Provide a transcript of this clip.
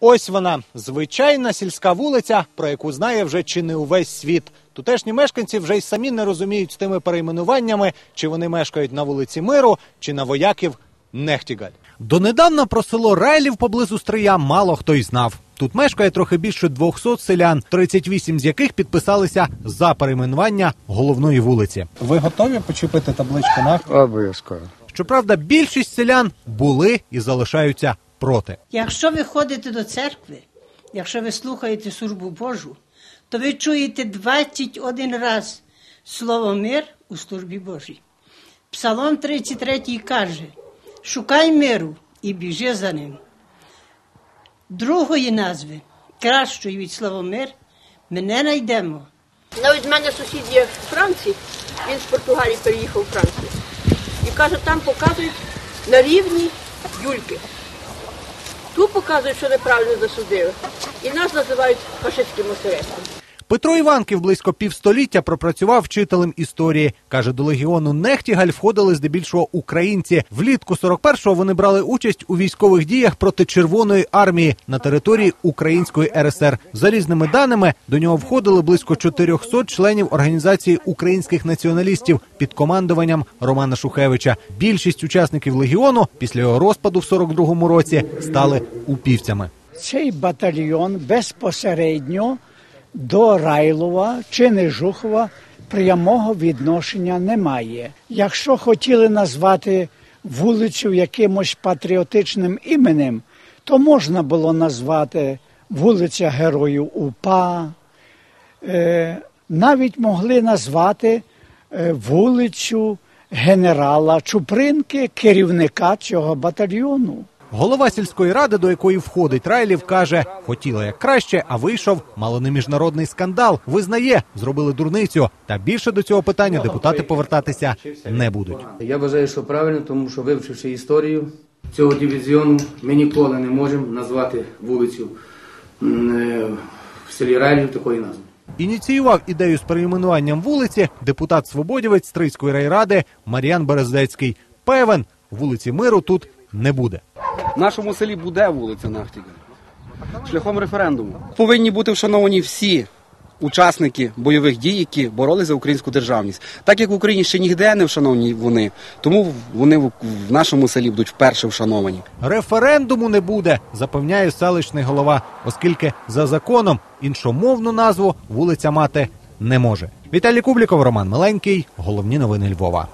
Ось вона звичайна сільська вулиця, про яку знає вже чи не увесь світ. Тутешні мешканці вже й самі не розуміють з тими перейменуваннями, чи вони мешкають на вулиці Миру, чи на вояків Нехтігаль. Донедавна про село Райлів поблизу Стрия мало хто й знав. Тут мешкає трохи більше 200 селян, 38 з яких підписалися за перейменування головної вулиці. Ви готові почепити табличку на Обов'язково. Щоправда, більшість селян були і залишаються проти. Якщо ви ходите до церкви, якщо ви слухаєте службу Божу, то ви чуєте 21 раз слово мир у службі Божій. Псалом 33 каже: Шукай миру і біжи за ним. Другої назви, кращої від слова мир, ми не знайдемо. Навіть в мене сусід є в Франції, він з Португалії переїхав у Францію. І каже, там показують на рівні Юльки. Тут показують, що неправильно засудили. І нас називають фашистським осередком. Петро Іванків близько півстоліття пропрацював вчителем історії. Каже, до легіону Нехтігаль входили здебільшого українці. Влітку 41-го вони брали участь у військових діях проти Червоної армії на території Української РСР. За різними даними до нього входили близько 400 членів організації українських націоналістів під командуванням Романа Шухевича. Більшість учасників легіону після його розпаду в 42-му році стали упівцями. Цей батальйон безпосередньо до Райлова чи Нежухова прямого відношення не має. Якщо хотіли назвати вулицю якимось патріотичним іменем, то можна було назвати вулиця Героїв УПА, Е, навіть могли назвати е, вулицю генерала Чупринки, керівника цього батальйону. Голова сільської ради, до якої входить Райлів, каже, хотіла як краще, а вийшов мало не міжнародний скандал. Визнає, зробили дурницю. Та більше до цього питання депутати повертатися не будуть. Я вважаю, що правильно, тому що вивчивши історію цього дивізіону, ми ніколи не можемо назвати вулицю е, в селі Райлів такої назви. Ініціював ідею з перейменуванням вулиці депутат Свободівець Стрийської райради Мар'ян Берездецький. Певен, вулиці Миру тут не буде. В нашому селі буде вулиця Нахтіга. Шляхом референдуму. Повинні бути вшановані всі учасники бойових дій, які боролися за українську державність. Так як в Україні ще ніде не вшановані вони, тому вони в в нашому селі будуть вперше вшановані. Референдуму не буде, запевняє селищний голова, оскільки за законом іншомовну назву вулиця мати не може. Віталій Кубліков, Роман Миленький. Головні новини Львова.